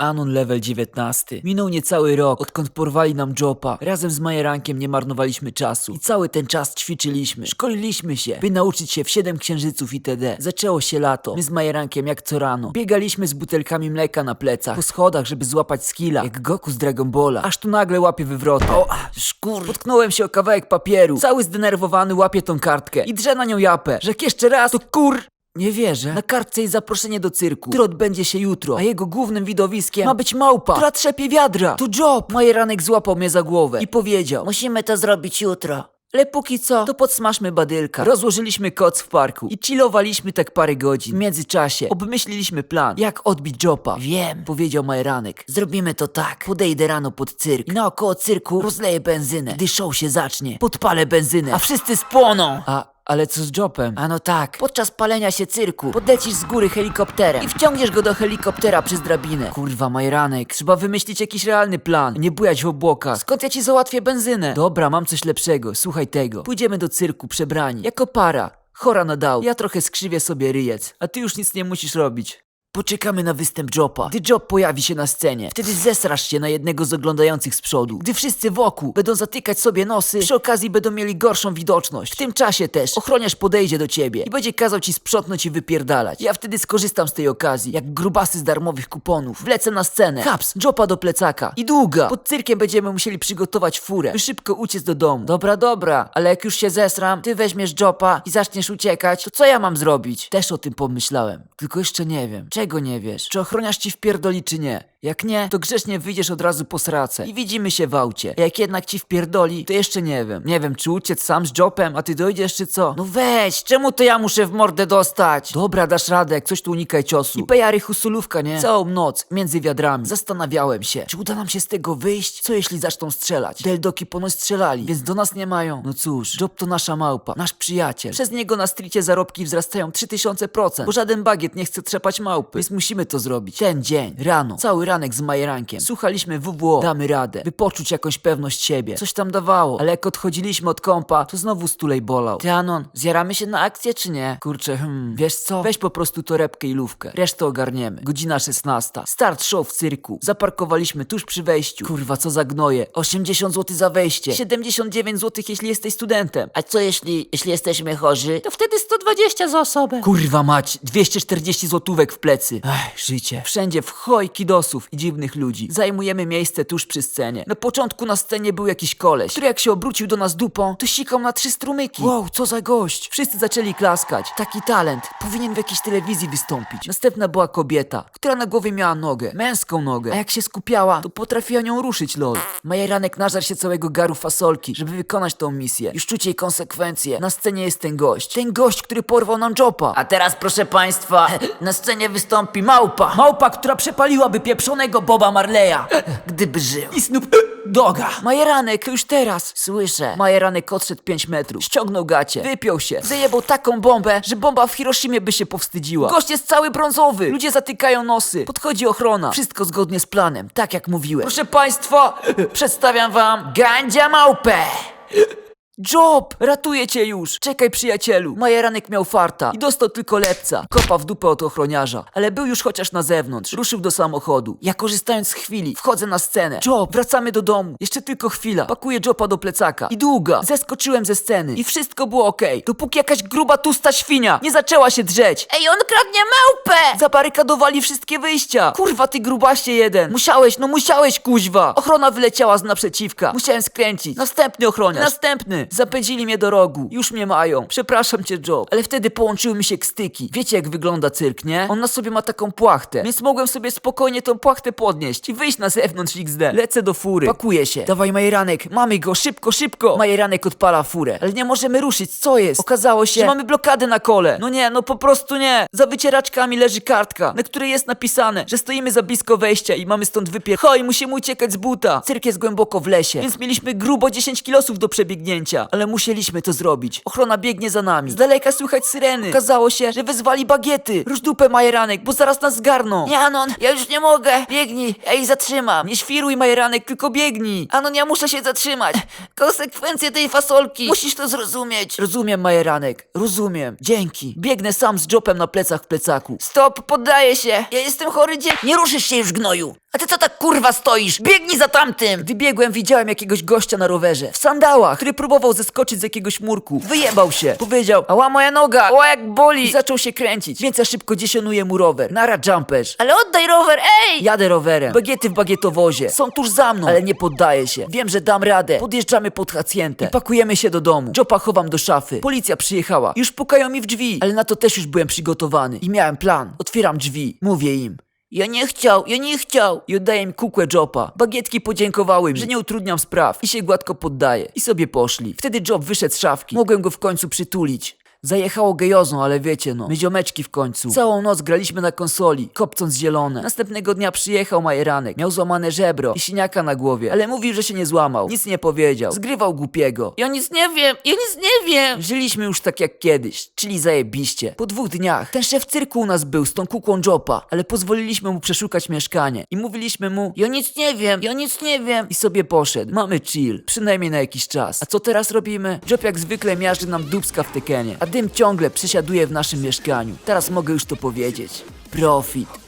Anon level 19. Minął niecały rok, odkąd porwali nam Jopa. Razem z Majerankiem nie marnowaliśmy czasu. I cały ten czas ćwiczyliśmy. Szkoliliśmy się, by nauczyć się w 7 księżyców itd. Zaczęło się lato. My z Majerankiem jak co rano. Biegaliśmy z butelkami mleka na plecach. Po schodach, żeby złapać skilla. Jak Goku z Dragon Balla. Aż tu nagle łapie wywrotę. O, szkur. Potknąłem się o kawałek papieru. Cały zdenerwowany łapie tą kartkę. I drze na nią japę. Jak jeszcze raz, to kur... Nie wierzę. Na kartce jest zaproszenie do cyrku, który odbędzie się jutro, a jego głównym widowiskiem ma być małpa, która trzepie wiadra. To job! Majeranek złapał mnie za głowę i powiedział, musimy to zrobić jutro. Ale póki co, to podsmażmy badylka. Rozłożyliśmy koc w parku i chillowaliśmy tak parę godzin. W międzyczasie obmyśliliśmy plan, jak odbić Jopa. Wiem, powiedział Majeranek. Zrobimy to tak. Podejdę rano pod cyrk i naokoło cyrku rozleję benzynę. Gdy show się zacznie, podpalę benzynę, a wszyscy spłoną. A, ale co z Jopem? A no tak, podczas palenia się cyrku podlecisz z góry helikopterem i wciągniesz go do helikoptera przez drabinę. Kurwa, Majeranek, trzeba wymyślić jakiś realny plan, nie bujać w obłokach. Skąd ja ci załatwię benzynę? Dobra, mam coś lepszego, słuchaj tego. Pójdziemy do cyrku przebrani, jako para. Chora na dał. Ja trochę skrzywię sobie ryjec, a ty już nic nie musisz robić. Poczekamy na występ Jopa. Gdy Job pojawi się na scenie, wtedy zesrasz się na jednego z oglądających z przodu. Gdy wszyscy wokół będą zatykać sobie nosy, przy okazji będą mieli gorszą widoczność. W tym czasie też ochroniarz podejdzie do ciebie i będzie kazał ci sprzątnąć i wypierdalać. Ja wtedy skorzystam z tej okazji, jak grubasy z darmowych kuponów. Wlecę na scenę, haps, Jopa do plecaka i długa. Pod cyrkiem będziemy musieli przygotować furę, by szybko uciec do domu. Dobra, dobra, ale jak już się zesram, ty weźmiesz Jopa i zaczniesz uciekać, to co ja mam zrobić? Też o tym pomyślałem, tylko jeszcze nie wiem. Czego nie wiesz? Czy ochroniarz ci wpierdoli, czy nie? Jak nie, to grzecznie wyjdziesz od razu po srace i widzimy się w aucie. A jak jednak ci wpierdoli, to jeszcze nie wiem. Nie wiem, czy uciec sam z Jopem, a ty dojdziesz, czy co? No weź, czemu to ja muszę w mordę dostać? Dobra, dasz radę, jak coś tu unikaj ciosu. I pejary husulówka, nie? Całą noc, między wiadrami. Zastanawiałem się, czy uda nam się z tego wyjść? Co jeśli zaczną strzelać? Deldoki ponoć strzelali, więc do nas nie mają. No cóż, Job to nasza małpa, nasz przyjaciel. Przez niego na stricie zarobki wzrastają 3000%, bo żaden bagiet nie chce trzepać małpy, więc musimy to zrobić. Ten dzień, rano, cały ranek z Majerankiem. Słuchaliśmy WWO, damy radę, by poczuć jakąś pewność siebie. Coś tam dawało, ale jak odchodziliśmy od kompa, to znowu stulej bolał. Ty Anon, zjaramy się na akcję czy nie? Kurczę, hmm, wiesz co? Weź po prostu torebkę i lówkę. Resztę ogarniemy. Godzina 16. Start show w cyrku. Zaparkowaliśmy tuż przy wejściu. Kurwa, co za gnoje. 80 zł za wejście. 79 zł jeśli jesteś studentem. A co jeśli, jeśli jesteśmy chorzy? To wtedy 120 za osobę. Kurwa mać, 240 złotówek w plecy. Ech, życie. Wszędzie w hoj kidosów i dziwnych ludzi. Zajmujemy miejsce tuż przy scenie. Na początku na scenie był jakiś koleś, który jak się obrócił do nas dupą, to sikał na trzy strumyki. Wow, co za gość. Wszyscy zaczęli klaskać. Taki talent. Powinien w jakiejś telewizji wystąpić. Następna była kobieta, która na głowie miała nogę. Męską nogę. A jak się skupiała, to potrafiła nią ruszyć, lol. Majeranek nażar się całego garu fasolki, żeby wykonać tą misję. Już czuć jej konsekwencje. Na scenie jest ten gość. Ten gość, który porwał nam Jopa. A teraz, proszę państwa, na scenie wystąpi małpa. Małpa, która przepaliłaby pieprzonego Boba Marleya, gdyby żył. I Snoop Doga. Majeranek, to już teraz. Słyszę. Majeranek odszedł 5 metrów. Ściągnął gacie. Wypiął się. Zajebał taką bombę, że bomba w Hiroshimie by się powstydziła. Gość jest cały brązowy. Ludzie zatykają nosy. Podchodzi ochrona. Wszystko zgodnie z planem, tak jak mówiłem. Proszę państwa, przedstawiam wam Gandzia Małpę. Job! Ratuję cię już! Czekaj, przyjacielu! Majeranek miał farta i dostał tylko lepca. Kopa w dupę od ochroniarza, ale był już chociaż na zewnątrz. Ruszył do samochodu. Ja korzystając z chwili, wchodzę na scenę. Job, wracamy do domu. Jeszcze tylko chwila. Pakuję Jopa do plecaka. I długa. Zeskoczyłem ze sceny i wszystko było okej. Dopóki jakaś gruba, tusta świnia nie zaczęła się drzeć. Ej, on kradnie małpę! Zabarykadowali wszystkie wyjścia. Kurwa, ty grubasie jeden. Musiałeś, no musiałeś, kuźwa. Ochrona wyleciała z naprzeciwka. Musiałem skręcić. Następny ochroniarz. Następny. Zapędzili mnie do rogu. Już mnie mają. Przepraszam cię, Job. Ale wtedy połączyły mi się kstyki. Wiecie, jak wygląda cyrk, nie? On na sobie ma taką płachtę. Więc mogłem sobie spokojnie tą płachtę podnieść i wyjść na zewnątrz XD. Lecę do fury. Pakuję się. Dawaj, Majeranek. Mamy go. Szybko, szybko. Majeranek odpala furę. Ale nie możemy ruszyć. Co jest? Okazało się, że mamy blokadę na kole. No nie, no po prostu nie. Za wycieraczkami leży kartka, na której jest napisane, że stoimy za blisko wejścia i mamy stąd wypier... Hoj, musimy uciekać z buta. Cyrk jest głęboko w lesie, więc mieliśmy grubo 10 kilosów do przebiegnięcia. Życia, ale musieliśmy to zrobić. Ochrona biegnie za nami. Z daleka słychać syreny. Okazało się, że wezwali bagiety. Rusz dupę, Majeranek, bo zaraz nas zgarną. Nie, Anon, ja już nie mogę. Biegnij, ja ich zatrzymam. Nie świruj, Majeranek, tylko biegnij. Anon, ja muszę się zatrzymać. Konsekwencje tej fasolki. Musisz to zrozumieć. Rozumiem, Majeranek, rozumiem. Dzięki. Biegnę sam z Jopem na plecach w plecaku. Stop, poddaję się. Ja jestem chory dzie... Nie ruszysz się już, gnoju. A ty co tak kurwa stoisz? Biegnij za tamtym! Gdy biegłem, widziałem jakiegoś gościa na rowerze. W sandałach, który próbował zeskoczyć z jakiegoś murku. Wyjebał się. Powiedział, ała moja noga, ała jak boli. I zaczął się kręcić, więc ja szybko dziesionuję mu rower. Nara jumperz. Ale oddaj rower, ej! Jadę rowerem. Bagiety w bagietowozie. Są tuż za mną, ale nie poddaję się. Wiem, że dam radę. Podjeżdżamy pod hacjentę. I pakujemy się do domu. Jopa chowam do szafy. Policja przyjechała. Już pukają mi w drzwi. Ale na to też już byłem przygotowany. I miałem plan. Otwieram drzwi. Mówię im. Ja nie chciał, ja nie chciał. I oddaję im kukłę Jopa. Bagietki podziękowały mi, że nie utrudniam spraw i się gładko poddaję. I sobie poszli. Wtedy Job wyszedł z szafki. Mogłem go w końcu przytulić. Zajechało gejozą, ale wiecie no, my ziomeczki w końcu. Całą noc graliśmy na konsoli, kopcąc zielone. Następnego dnia przyjechał Majeranek, miał złamane żebro i siniaka na głowie, ale mówił, że się nie złamał. Nic nie powiedział, zgrywał głupiego. Ja nic nie wiem, ja nic nie wiem. Żyliśmy już tak jak kiedyś, czyli zajebiście. Po dwóch dniach ten szef cyrku u nas był z tą kukłą Jopa, ale pozwoliliśmy mu przeszukać mieszkanie i mówiliśmy mu, ja nic nie wiem, ja nic nie wiem. I sobie poszedł. Mamy chill, przynajmniej na jakiś czas. A co teraz robimy? Job jak zwykle miażdży nam dubska w tekenie, a dym ciągle przesiaduje w naszym mieszkaniu. Teraz mogę już to powiedzieć. Profit.